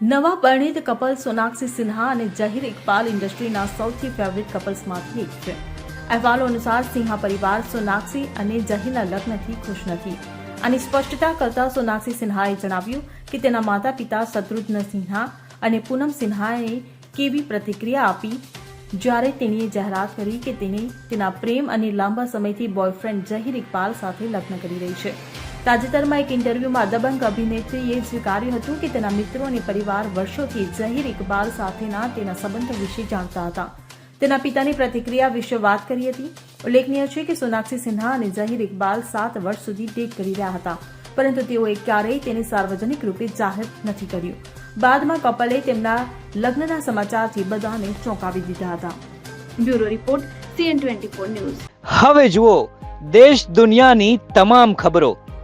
નવા પરિણીત કપલ સોનાક્ષી સિન્હા અને જહીર ઇકબાલ ઇન્ડસ્ટ્રીના સૌથી ફેવરિટ કપલ્સમાંથી એક છે. અહેવાલો અનુસાર સિન્હા પરિવાર સોનાક્ષી અને જહીરના લગ્નથી ખુશ નથી. આની સ્પષ્ટતા કરતા સોનાક્ષી સિન્હાએ જણાવ્યું કે તેના માતા પિતા શત્રુઘ્ન સિન્હા અને પૂનમ સિન્હાએ કેવી પ્રતિક્રિયા આપી, જ્યારે તેણીએ જાહેરાત કરી કે તેણે તેના પ્રેમ અને લાંબા સમયથી બોયફ્રેન્ડ જહીર ઇકબાલ સાથે લગ્ન કરી રહી છે. તાજેતરમાં એક ઇન્ટરવ્યુમાં દબંગ અભિનેત્રીએ સ્વીકાર્યું હતું કે તેના મિત્રો અને પરિવાર વર્ષોથી જહીર ઇકબાલ સાથેના તેના સંબંધો વિશે જાણતા હતા. તેના પિતાની પ્રતિક્રિયા વિશે વાત કરી હતી. ઉલ્લેખનીય છે કે સોનાક્ષી સિન્હા અને ઝહીર ઇકબાલ સાત વર્ષ સુધી ડેટ કરી રહ્યા હતા, પરંતુ તેઓએ ક્યારેય તેને સાર્વજનિક રૂપે જાહેર નથી કર્યું. બાદમાં કપલે તેમના લગ્નના સમાચારથી બધાને ચોંકાવી દીધા હતા. Bureau report, CN twenty news. હવે જુઓ, દેશ દુનિયાની તમામ ખબરો.